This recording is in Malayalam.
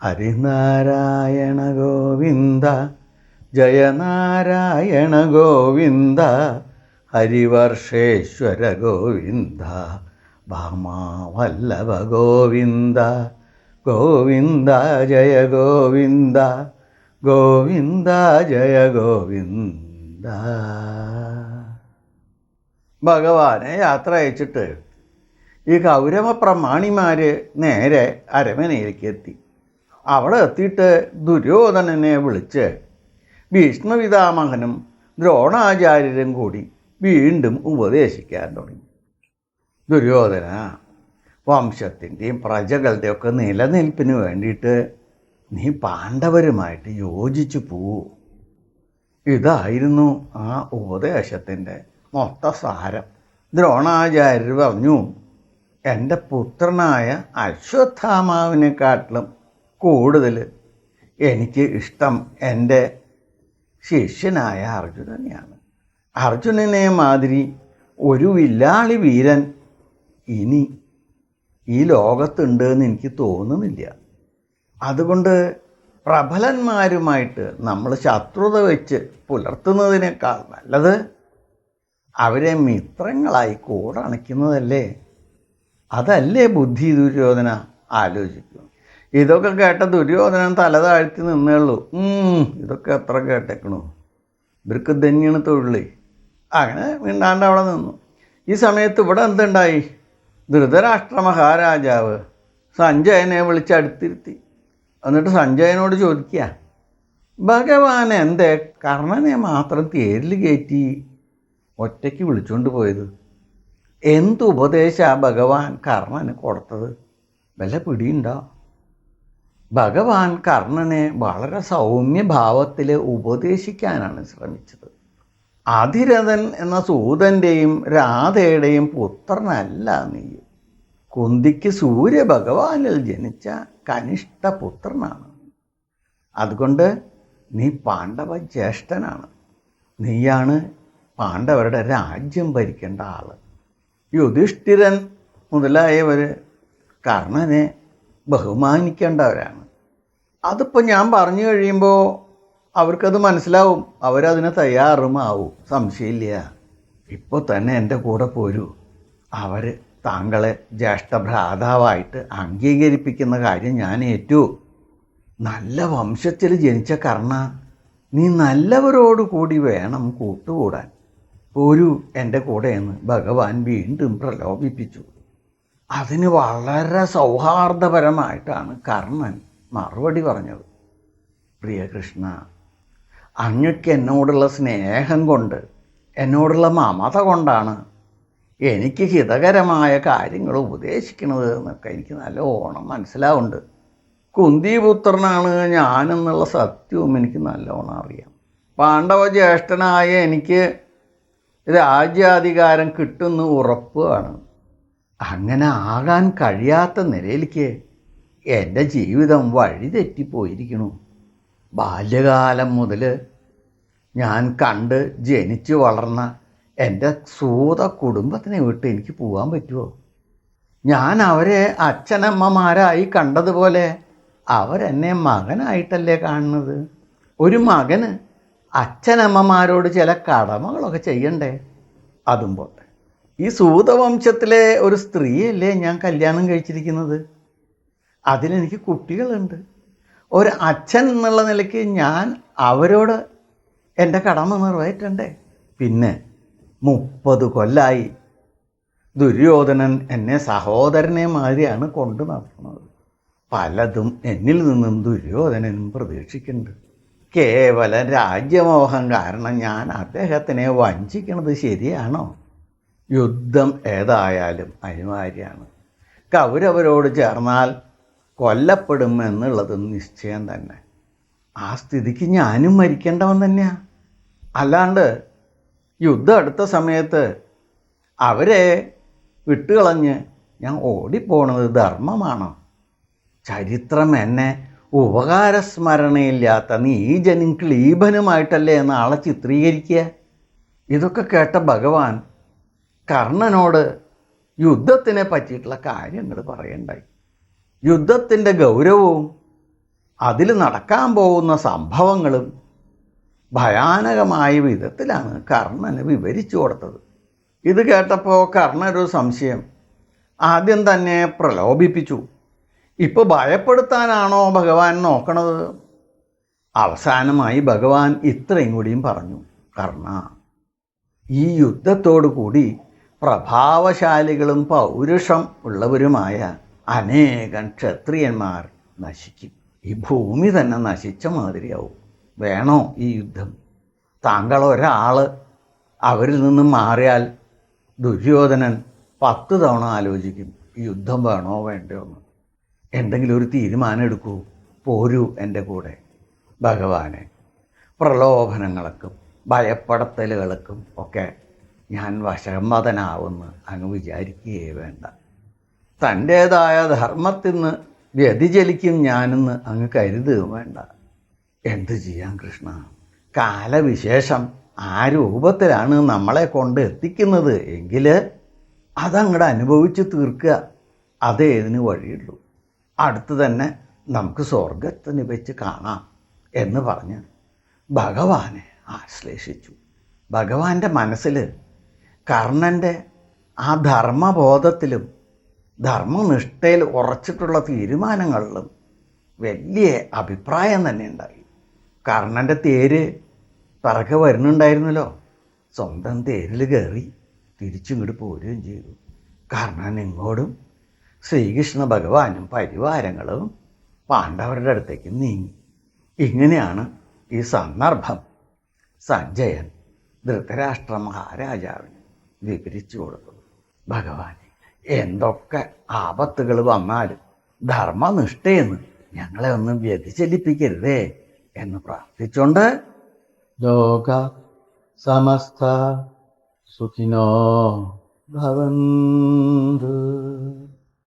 ഹരിനാരായണ ഗോവിന്ദ ജയനാരായണ ഗോവിന്ദ ഹരിവർഷേശ്വര ഗോവിന്ദ ഭാമാവല്ലഭ ഗോവിന്ദ ഗോവിന്ദ ജയ ഗോവിന്ദ ഗോവിന്ദ ജയ ഗോവിന്ദ. ഭഗവാനെ യാത്ര അയച്ചിട്ട് ഈ കൗരവ പ്രമാണിമാർ നേരെ അരമനയിലേക്ക് എത്തി അവിടെ എത്തിയിട്ട് ദുര്യോധനനെ വിളിച്ച് ഭീഷ്മപിതാമഹനും ദ്രോണാചാര്യരും കൂടി വീണ്ടും ഉപദേശിക്കാൻ തുടങ്ങി. ദുര്യോധന വംശത്തിന്റെയും പ്രജകളുടെയൊക്കെ നിലനിൽപ്പിന് വേണ്ടിയിട്ട് നീ പാണ്ഡവരുമായിട്ട് യോജിച്ചു പോവൂ ഇതായിരുന്നു ആ ഉപദേശത്തിന്റെ മൊത്ത സാരം ദ്രോണാചാര്യർ പറഞ്ഞു എന്റെ പുത്രനായ അശ്വത്ഥാമാവിനെക്കാട്ടിലും കൂടുതൽ എനിക്ക് ഇഷ്ടം എന്റെ ശിഷ്യനായ അർജുനനെയാണ്. അർജുനനെ മാതിരി ഒരു വില്ലാളി വീരൻ ഇനി ഈ ലോകത്തുണ്ട് എന്ന് എനിക്ക് തോന്നുന്നില്ല. അതുകൊണ്ട് പ്രബലന്മാരുമായിട്ട് നമ്മൾ ശത്രുത വെച്ച് പുലർത്തുന്നതിനേക്കാൾ നല്ലത് അവരെ മിത്രങ്ങളായി കൂടണയ്ക്കുന്നതല്ലേ അതല്ലേ ബുദ്ധി ദുര്യോധന ആലോചിക്കും ഇതൊക്കെ കേട്ട ദുര്യോധനൻ തല താഴ്ത്തി നിന്നേ ഉള്ളൂ. ഉം, ഇതൊക്കെ എത്ര കേട്ടേക്കണു. ഇവർക്ക് തന്നെയാണ് തൊഴിൽ അങ്ങനെ മിണ്ടാണ്ട് അവിടെ നിന്നു. ഈ സമയത്ത് ഇവിടെ എന്തുണ്ടായി? ധൃതരാഷ്ട്ര മഹാരാജാവ് സഞ്ജയനെ വിളിച്ചടുത്തിരുത്തി എന്നിട്ട് സഞ്ജയനോട് ചോദിക്കുക ഭഗവാൻ എന്തേ? കർണനെ മാത്രം തേരിൽ കയറ്റി ഒറ്റയ്ക്ക് വിളിച്ചുകൊണ്ട് പോയത്? എന്തുപദേശമാണ് ഭഗവാൻ കർണന് കൊടുത്തത്? വല്ല പിടിയുണ്ടോ? ഭഗവാൻ കർണനെ വളരെ സൗമ്യഭാവത്തിൽ ഉപദേശിക്കാനാണ് ശ്രമിച്ചത്. അധിരഥൻ എന്ന സൂതന്റെയും രാധയുടെയും പുത്രനല്ല നീ. കുന്തിക്ക് സൂര്യഭഗവാനിൽ ജനിച്ച കനിഷ്ഠ പുത്രനാണ്. അതുകൊണ്ട് നീ പാണ്ഡവ ജ്യേഷ്ഠനാണ് നീയാണ് പാണ്ഡവരുടെ രാജ്യം ഭരിക്കേണ്ട ആൾ യുധിഷ്ഠിരൻ മുതലായവർ കർണനെ ബഹുമാനിക്കേണ്ടവരാണ്. അതിപ്പോൾ ഞാൻ പറഞ്ഞു കഴിയുമ്പോൾ അവർക്കത് മനസ്സിലാവും. അവരതിന് തയ്യാറുമാവും. സംശയമില്ല. ഇപ്പോൾ തന്നെ എന്റെ കൂടെ പോരൂ. അവർ താങ്കളെ ജ്യേഷ്ഠ ഭ്രാതാവായിട്ട് അംഗീകരിപ്പിക്കുന്ന കാര്യം ഞാൻ ഏറ്റു. നല്ല വംശത്തിൽ ജനിച്ച കർണ നീ നല്ലവരോട് കൂടി വേണം കൂട്ടുകൂടാൻ. പോരൂ എന്റെ കൂടെ എന്ന് ഭഗവാൻ വീണ്ടും പ്രലോഭിപ്പിച്ചു. അതിന് വളരെ സൗഹാർദ്ദപരമായിട്ടാണ് കർണൻ മറുപടി പറഞ്ഞത്. പ്രിയകൃഷ്ണ അങ്ങക്ക് എന്നോടുള്ള സ്നേഹം കൊണ്ട് എന്നോടുള്ള മമത കൊണ്ടാണ് എനിക്ക് ഹിതകരമായ കാര്യങ്ങൾ ഉപദേശിക്കുന്നത് എന്നൊക്കെ എനിക്ക് നല്ല ഓണം മനസ്സിലാവുണ്ട്. കുന്തിപുത്രനാണ് ഞാനെന്നുള്ള സത്യവും എനിക്ക് നല്ലോണം അറിയാം. പാണ്ഡവ ജ്യേഷ്ഠനായ എനിക്ക് രാജ്യാധികാരം കിട്ടുന്ന ഉറപ്പാണ്. അങ്ങനെ ആകാൻ കഴിയാത്ത നിലയിലേക്ക് എന്റെ ജീവിതം വഴി തെറ്റിപ്പോയിരിക്കണു. ബാല്യകാലം മുതൽ ഞാൻ കണ്ട് ജനിച്ച് വളർന്ന എന്റെ സൂത കുടുംബത്തിനെ വിട്ട് എനിക്ക് പോകാൻ പറ്റുമോ ഞാൻ അവരെ അച്ഛനമ്മമാരായി കണ്ടതുപോലെ അവരെന്നെ മകനായിട്ടല്ലേ കാണുന്നത്? ഒരു മകന് അച്ഛനമ്മമാരോട് ചില കടമകളൊക്കെ ചെയ്യണ്ടേ? അതും പോട്ടെ. ഈ സൂതവംശത്തിലെ ഒരു സ്ത്രീയല്ലേ ഞാൻ കല്യാണം കഴിച്ചിരിക്കുന്നത്? അതിലെനിക്ക് കുട്ടികളുണ്ട്. ഒരു അച്ഛൻ എന്നുള്ള നിലയ്ക്ക് ഞാൻ അവരോട് എന്റെ കടമ നിറവേറ്റണ്ടേ? പിന്നെ മുപ്പത് കൊല്ലായി ദുര്യോധനൻ എന്നെ സഹോദരനെ മാതിരിയാണ് കൊണ്ടു നടക്കുന്നത് പലതും എന്നിൽ നിന്നും ദുര്യോധനനും പ്രതീക്ഷിക്കുന്നുണ്ട്. കേവല രാജ്യമോഹം കാരണം ഞാൻ അദ്ദേഹത്തിനെ വഞ്ചിക്കുന്നത് ശരിയാണോ? യുദ്ധം ഏതായാലും അനിവാര്യമാണ്. കൗരവരോട് ചേർന്നാൽ കൊല്ലപ്പെടും എന്നുള്ളത് നിശ്ചയം തന്നെ. ആ സ്ഥിതിക്ക് ഞാനും മരിക്കേണ്ടവൻ തന്നെയാ. അല്ലാണ്ട് യുദ്ധം അടുത്ത സമയത്ത് അവരെ വിട്ടുകളഞ്ഞ് ഞാൻ ഓടിപ്പോണത് ധർമ്മമാണോ? ചരിത്രം എന്നെ ഉപകാരസ്മരണയില്ലാത്ത നീജനും ക്ലീബനുമായിട്ടല്ലേ ആളെ ചിത്രീകരിക്കുക? ഇതൊക്കെ കേട്ട ഭഗവാൻ കർണനോട് യുദ്ധത്തിനെ പറ്റിയിട്ടുള്ള കാര്യങ്ങൾ പറയണ്ടായി. യുദ്ധത്തിന്റെ ഗൗരവവും അതിൽ നടക്കാൻ പോകുന്ന സംഭവങ്ങളും ഭയാനകമായ വിധത്തിലാണ് കർണന് വിവരിച്ചു കൊടുത്തത്. ഇത് കേട്ടപ്പോൾ കർണൊരു സംശയം. ആദ്യം തന്നെ പ്രലോഭിപ്പിച്ചു. ഇപ്പോൾ ഭയപ്പെടുത്താനാണോ ഭഗവാൻ നോക്കണത്? അവസാനമായി ഭഗവാൻ ഇത്രയും കൂടിയും പറഞ്ഞു. കർണ ഈ യുദ്ധത്തോടു കൂടി പ്രഭാവശാലികളും പൗരുഷം ഉള്ളവരുമായ അനേകം ക്ഷത്രിയന്മാർ നശിക്കും. ഈ ഭൂമി തന്നെ നശിച്ച മാതിരിയാവും. വേണോ ഈ യുദ്ധം? താങ്കൾ ഒരാൾ അവരിൽ നിന്ന് മാറിയാൽ ദുര്യോധനൻ പത്ത് തവണ ആലോചിക്കും യുദ്ധം വേണോ വേണ്ടോ എന്ന്. എന്തെങ്കിലും ഒരു തീരുമാനം എടുക്കൂ പോരൂ എന്റെ കൂടെ. ഭഗവാനെ പ്രലോഭനങ്ങൾക്കും ഭയപ്പെടുത്തലുകൾക്കും ഒക്കെ ഞാൻ വശമതനാവുമെന്ന് അങ്ങ് വിചാരിക്കുകയേ വേണ്ട. തന്റേതായ ധർമ്മത്തിൽ നിന്ന് വ്യതിചലിക്കും ഞാനെന്ന് അങ്ങ് കരുതുകയും വേണ്ട. എന്ത് ചെയ്യാം കൃഷ്ണ? കാലവിശേഷം ആ രൂപത്തിലാണ് നമ്മളെ കൊണ്ട് എത്തിക്കുന്നത് എങ്കിൽ അതങ്ങടെ അനുഭവിച്ച് തീർക്കുക. അതേ ഇതിന് വഴിയുള്ളൂ. അടുത്ത് തന്നെ നമുക്ക് സ്വർഗത്തിന് വെച്ച് കാണാം എന്ന് പറഞ്ഞ് ഭഗവാനെ ആശ്ലേഷിച്ചു. ഭഗവാന്റെ മനസ്സിൽ കർണന്റെ ആ ധർമ്മബോധത്തിലും ധർമ്മനിഷ്ഠയിൽ ഉറച്ചിട്ടുള്ള തീരുമാനങ്ങളിലും വലിയ അഭിപ്രായം തന്നെ ഉണ്ടായി. കർണന്റെ തേര് പിറകെ വരുന്നുണ്ടായിരുന്നല്ലോ. സ്വന്തം തേരിൽ കയറി തിരിച്ചിങ്ങോട്ട് പോരുകയും ചെയ്തു. കർണൻ ഇങ്ങോട്ടും ശ്രീകൃഷ്ണ ഭഗവാനും പരിവാരങ്ങളും പാണ്ഡവരുടെ അടുത്തേക്ക് നീങ്ങി. ഇങ്ങനെയാണ് ഈ സന്ദർഭം. സഞ്ജയൻ ധൃതരാഷ്ട്ര മഹാരാജാവിന് വിവരിച്ചു കൊടുത്തത് ഭഗവാൻ എന്തൊക്കെ ആപത്തുകൾ വന്നാലും ധർമ്മനിഷ്ഠയെന്ന് ഞങ്ങളെ ഒന്നും വ്യതിചലിപ്പിക്കരുതേ എന്ന് പ്രാർത്ഥിച്ചുകൊണ്ട് ലോക സമസ്ത സുഖിനോ ഭവന്തു.